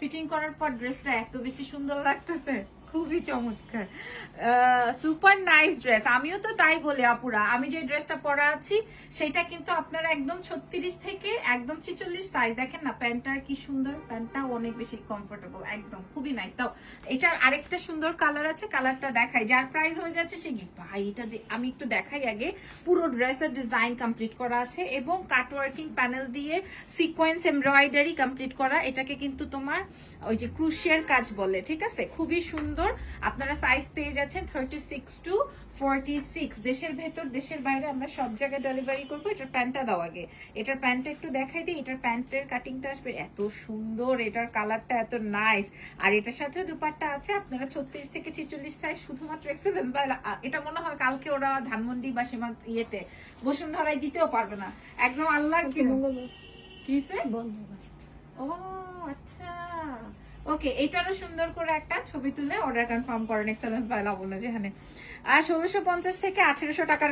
Fitting করার পর ড্রেসটা এত বেশি সুন্দর লাগতেছে। খুবই চমৎকার। সুপার নাইস ড্রেস আমিও তো তাই বলি, আপুরা। আমি যে ড্রেসটা পরা আছি, সেটা কিন্তু আপনারা একদম ছত্রিশ থেকে একদম ছিচল্লিশ সাইজ দেখেন না, প্যান্টটা কি সুন্দর, প্যান্টটা অনেক বেশি কমফোর্টেবল একদম। খুবই নাইস তাও এটার আরেকটা সুন্দর কালার আছে কালারটা দেখাই। যার প্রাইস হয়ে যাচ্ছে সে কি ভাই, এটা যে আমি একটু দেখাই আগে, পুরো ড্রেসের ডিজাইন কমপ্লিট করা আছে এবং কাটওয়ার্কিং প্যানেল দিয়ে সিকোয়েন্স এমব্রয়ডারি কমপ্লিট করা। এটাকে কিন্তু তোমার ওই যে ক্রুশিয়ার কাজ বলে, ঠিক আছে? খুবই সুন্দর আপনারা সাইজ পেয়ে যাচ্ছেন thirty six to forty six দেশের ভেতর দেশের বাইরে আমরা সব জায়গায় ডেলিভারি করব। এটার প্যান্টটা দাও আগে। এটার প্যান্টটা একটু দেখাই দিই। এটার প্যান্টের কাটিংটা আসবে এত সুন্দর। এটার কালারটা এত নাইস আর এটার সাথে দুপাট্টা আছে। আপনারা ছত্রিশ থেকে ছেচল্লিশ সাইজ শুধুমাত্র এক্সেলেন্স বা এটা মনে হয় কালকে ওরা ধানমন্ডি বা সীমান্ত ইয়েতে বসুন্ধরায় দিতেও পারবে না। একদম আল্লাহ কিসে? ও আচ্ছা। ওকে এটারও সুন্দর করে একটা ছবি তুলে অর্ডার কনফার্ম করেন এক্সেলেন্স বাই লাবণ্য যেখানে আর ষোলোশো পঞ্চাশ থেকে আঠেরোশো টাকার